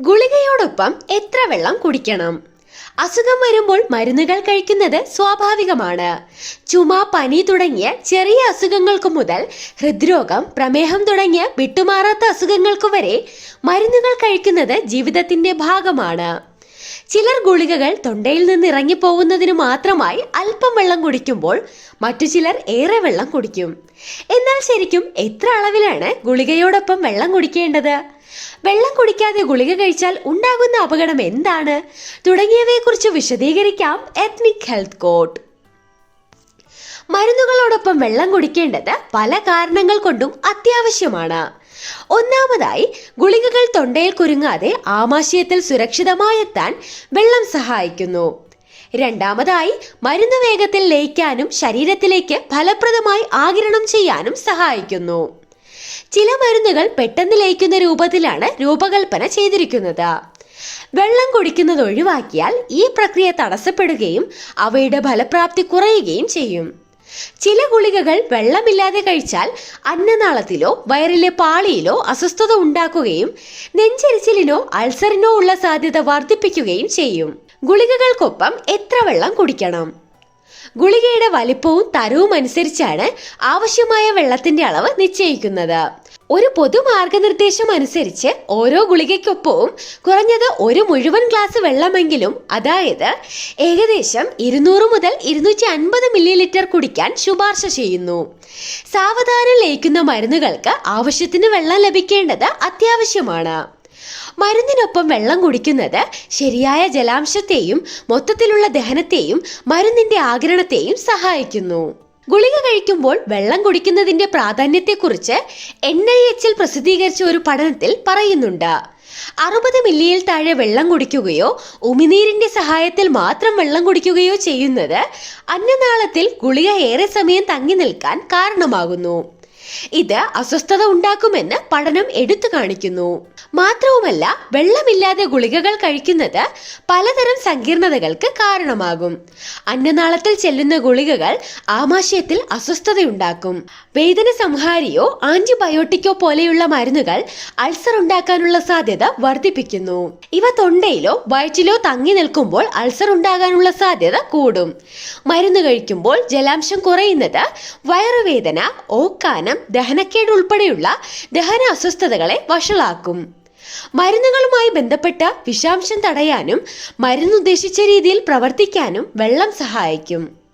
ഗുളികയോടൊപ്പം എത്ര വെള്ളം കുടിക്കണം? അസുഖം വരുമ്പോൾ മരുന്നുകൾ കഴിക്കുന്നത് സ്വാഭാവികമാണ്. ചുമ പനി തുടങ്ങിയ ചെറിയ അസുഖങ്ങൾക്കു മുതൽ ഹൃദ്രോഗം പ്രമേഹം തുടങ്ങിയ വിട്ടുമാറാത്ത അസുഖങ്ങൾക്കു വരെ മരുന്നുകൾ കഴിക്കുന്നത് ജീവിതത്തിന്റെ ഭാഗമാണ്. ചിലർ ഗുളികകൾ തൊണ്ടയിൽ നിന്ന് ഇറങ്ങിപ്പോകുന്നതിന് മാത്രമായി അല്പം വെള്ളം കുടിക്കുമ്പോൾ മറ്റു ചിലർ ഏറെ വെള്ളം കുടിക്കും. എന്നാൽ ശരിക്കും എത്ര അളവിലാണ് ഗുളികയോടൊപ്പം വെള്ളം കുടിക്കേണ്ടത്? വെള്ളം കുടിക്കാതെ ഗുളിക കഴിച്ചാൽ ഉണ്ടാകുന്ന അപകടം എന്താണ്? തുടങ്ങിയവയെക്കുറിച്ച് വിശദീകരിക്കാം എത്നിക് ഹെൽത്ത് കോഡ് മരുന്നുകളോടൊപ്പം വെള്ളം കുടിക്കേണ്ടത് പല കാരണങ്ങൾ കൊണ്ടും അത്യാവശ്യമാണ്. ഒന്നാമതായി ഗുളികകൾ തൊണ്ടയിൽ കുരുങ്ങാതെ ആമാശയത്തിൽ സുരക്ഷിതമായി എത്താൻ വെള്ളം സഹായിക്കുന്നു. രണ്ടാമതായി മരുന്ന് വേഗത്തിൽ ലയിക്കാനും ശരീരത്തിലേക്ക് ഫലപ്രദമായി ആകിരണം ചെയ്യാനും സഹായിക്കുന്നു. ചില മരുന്നുകൾ പെട്ടെന്ന് ലയിക്കുന്ന രൂപത്തിലാണ് രൂപകൽപ്പന ചെയ്തിരിക്കുന്നത്. വെള്ളം കുടിക്കുന്നത് ഒഴിവാക്കിയാൽ ഈ പ്രക്രിയ തടസ്സപ്പെടുകയും അവയുടെ ഫലപ്രാപ്തി കുറയുകയും ചെയ്യും. ചില ഗുളികകൾ വെള്ളമില്ലാതെ കഴിച്ചാൽ അന്നനാളത്തിലോ വയറിലെ പാളിയിലോ അസ്വസ്ഥത ഉണ്ടാക്കുകയും നെഞ്ചരിച്ചിലിനോ അൾസറിനോ ഉള്ള സാധ്യത വർദ്ധിപ്പിക്കുകയും ചെയ്യും. ഗുളികകൾക്കൊപ്പം എത്ര വെള്ളം കുടിക്കണം? ഗുളികയുടെ വലിപ്പവും തരവും അനുസരിച്ചാണ് ആവശ്യമായ വെള്ളത്തിന്റെ അളവ് നിശ്ചയിക്കുന്നത്. ഒരു പൊതു മാർഗനിർദ്ദേശം അനുസരിച്ച് ഓരോ ഗുളികയ്ക്കൊപ്പവും കുറഞ്ഞത് ഒരു മുഴുവൻ ഗ്ലാസ് വെള്ളമെങ്കിലും അതായത് ഏകദേശം ഇരുന്നൂറ് മുതൽ ഇരുന്നൂറ്റി അൻപത് മില്ലി ലിറ്റർ കുടിക്കാൻ ശുപാർശ ചെയ്യുന്നു. സാവധാനം ലയിക്കുന്ന മരുന്നുകൾക്ക് ആവശ്യത്തിന് വെള്ളം ലഭിക്കേണ്ടത് അത്യാവശ്യമാണ്. മരുന്നിനൊപ്പം വെള്ളം കുടിക്കുന്നത് ശരിയായ ജലാംശത്തെയും മൊത്തത്തിലുള്ള ദഹനത്തെയും മരുന്നിന്റെ ആഗിരണത്തെയും സഹായിക്കുന്നു. ഗുളിക കഴിക്കുമ്പോൾ വെള്ളം കുടിക്കുന്നതിന്റെ പ്രാധാന്യത്തെക്കുറിച്ച് എൻ ഐ എച്ചിൽ പ്രസിദ്ധീകരിച്ച ഒരു പഠനത്തിൽ പറയുന്നുണ്ട്. അറുപത് മില്ലിയിൽ താഴെ വെള്ളം കുടിക്കുകയോ ഉമിനീരിന്റെ സഹായത്തിൽ മാത്രം വെള്ളം കുടിക്കുകയോ ചെയ്യുന്നത് അന്നനാളത്തിൽ ഗുളിക ഏറെ സമയം തങ്ങി നിൽക്കാൻ കാരണമാകുന്നു. ഇത് അസ്വസ്ഥത ഉണ്ടാക്കുമെന്ന് പഠനം എടുത്തു കാണിക്കുന്നു. മാത്രവുമല്ല വെള്ളമില്ലാതെ ഗുളികകൾ കഴിക്കുന്നത് പലതരം സങ്കീർണതകൾക്ക് കാരണമാകും. അന്നനാളത്തിൽ ചെല്ലുന്ന ഗുളികകൾ ആമാശയത്തിൽ അസ്വസ്ഥതയുണ്ടാക്കും. വേദന സംഹാരിയോ ആന്റിബയോട്ടിക്കോ പോലെയുള്ള മരുന്നുകൾ അൾസർ ഉണ്ടാക്കാനുള്ള സാധ്യത വർദ്ധിപ്പിക്കുന്നു. ഇവ തൊണ്ടയിലോ വയറ്റിലോ തങ്ങി നിൽക്കുമ്പോൾ അൾസർ ഉണ്ടാകാനുള്ള സാധ്യത കൂടും. മരുന്ന് കഴിക്കുമ്പോൾ ജലാംശം കുറയുന്നത് വയറുവേദന ഓക്കാനം ദഹനക്കേട് ഉൾപ്പെടെയുള്ള ദഹന അസ്വസ്ഥതകളെ വഷളാക്കും. മരുന്നുകളുമായി ബന്ധപ്പെട്ട വിഷാംശം തടയാനും മരുന്നുദ്ദേശിച്ച രീതിയിൽ പ്രവർത്തിക്കാനും വെള്ളം സഹായിക്കും.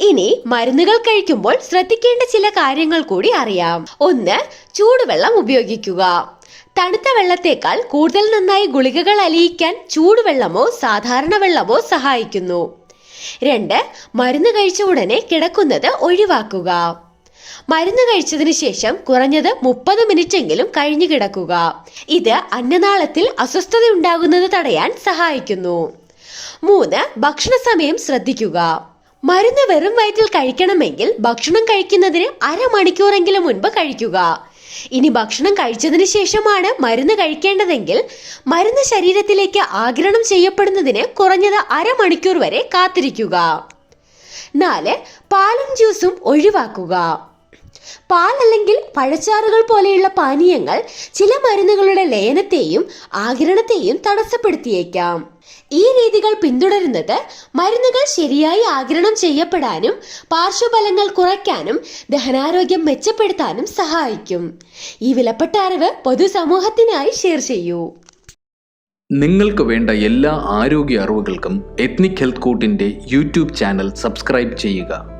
ഇനി മരുന്നുകൾ കഴിക്കുമ്പോൾ ശ്രദ്ധിക്കേണ്ട ചില കാര്യങ്ങൾ കൂടി അറിയാം. ഒന്ന് ചൂടുവെള്ളം ഉപയോഗിക്കുക. തണുത്ത വെള്ളത്തേക്കാൾ കൂടുതൽ നന്നായി ഗുളികകൾ അലിയിക്കാൻ ചൂടുവെള്ളമോ സാധാരണ വെള്ളമോ സഹായിക്കുന്നു. രണ്ട് മരുന്ന് കഴിച്ച ഉടനെ കിടക്കുന്നത് ഒഴിവാക്കുക. മരുന്ന് കഴിച്ചതിന് ശേഷം കുറഞ്ഞത് മുപ്പത് മിനിറ്റെങ്കിലും കഴിഞ്ഞു കിടക്കുക. ഇത് അന്നനാളത്തിൽ അസ്വസ്ഥത ഉണ്ടാകുന്നത് തടയാൻ സഹായിക്കുന്നു. മൂന്ന് ഭക്ഷണ സമയം ശ്രദ്ധിക്കുക. മരുന്ന് വെറും വയറ്റിൽ കഴിക്കണമെങ്കിൽ ഭക്ഷണം കഴിക്കുന്നതിന് അരമണിക്കൂറെങ്കിലും മുൻപ് കഴിക്കുക. ഇനി ഭക്ഷണം കഴിച്ചതിന് ശേഷമാണ് മരുന്ന് കഴിക്കേണ്ടതെങ്കിൽ മരുന്ന് ശരീരത്തിലേക്ക് ആഗിരണം ചെയ്യപ്പെടുന്നതിന് കുറഞ്ഞത് അരമണിക്കൂർ വരെ കാത്തിരിക്കുക. നാല് പാലും ജ്യൂസും ഒഴിവാക്കുക. പാൽ അല്ലെങ്കിൽ പഴച്ചാറുകൾ പോലെയുള്ള പാനീയങ്ങൾ ചില മരുന്നുകളുടെ ലയനത്തെയും ആകിരണത്തെയും തടസ്സപ്പെടുത്തിയേക്കാം. ഈ രീതികൾ പിന്തുടരുന്നത് മരുന്നുകൾ ശരിയായി ആകിരണം ചെയ്യപ്പെടാനും പാർശ്വഫലങ്ങൾ കുറയ്ക്കാനും ദഹനാരോഗ്യം മെച്ചപ്പെടുത്താനും സഹായിക്കും. ഈ വിലപ്പെട്ട അറിവ് പൊതുസമൂഹത്തിനായി ഷെയർ ചെയ്യൂ. നിങ്ങൾക്ക് വേണ്ട എല്ലാ ആരോഗ്യ അറിവുകൾക്കും എത്നിക് ഹെൽത്ത് കോട്ടിന്റെ യൂട്യൂബ് ചാനൽ സബ്സ്ക്രൈബ് ചെയ്യുക.